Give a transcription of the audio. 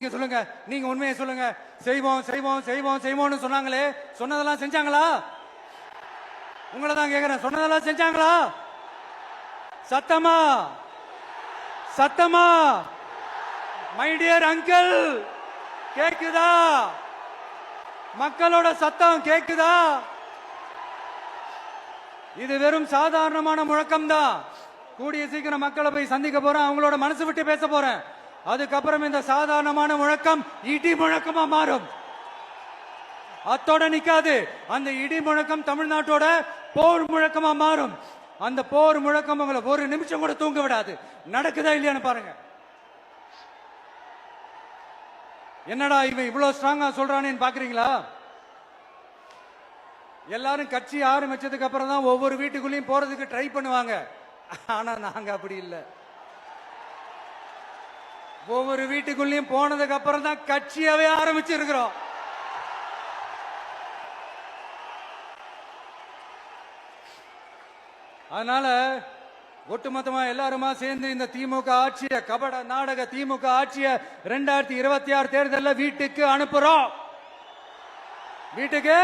நீங்க சொல்லுங்க நீங்க உண்மையை சொல்லுங்க. செய்வோம் செய்வோம் செய்வோம் செய்வோம்னு சொன்னாங்களே சொன்னதெல்லாம் செஞ்சாங்களா? உங்களை தான் கேக்குறேன் சொன்னதெல்லாம் செஞ்சாங்களா? சத்தமா? சத்தமா? மை டியர் அங்கிள் கேக்குதா? மக்களோட சத்தம் கேக்குதா? இது வெறும் சாதாரணமான முழக்கம் தான் கூடிய சீக்கிரம் மக்களை போய் சந்திக்க போறேன் அவங்களோட மனசு விட்டு பேச போறேன். அதுக்கப்புறம் இந்த சாதாரணமான முழக்கம் இடி முழக்கமா மாறும். அத்தோட நிக்காது. அந்த இடி முழக்கம் தமிழ்நாட்டோட போர் முழக்கமா மாறும். அந்த போர் முழக்கம் உங்களை ஒரு நிமிஷம் கூட தூங்க விடாது. நடக்குதா இல்லையான்னு பாருங்க. என்னடா இவன் இவ்வளவு ஸ்ட்ராங்கா சொல்றானேன்னு பாக்குறீங்களா? எல்லாரும் கட்சி ஆரம்பிச்சதுக்கு அப்புறம் தான் ஒவ்வொரு வீட்டுக்குள்ளேயும் போறதுக்கு ட்ரை பண்ணுவாங்க. ஆனா நாங்க அப்படி இல்லை. ஒவ்வொரு வீட்டுக்குள்ளேயும் போனதுக்கு அப்புறம் தான் கட்சியாவே ஆரம்பிச்சிருக்கிறோம். அதனால ஒட்டுமொத்தமா எல்லாருமா சேர்ந்து இந்த திமுக ஆட்சிய கபட நாடக திமுக ஆட்சிய ரெண்டாயிரத்தி இருபத்தி ஆறு தேர்தலில் வீட்டுக்கு அனுப்புறோம். வீட்டுக்கு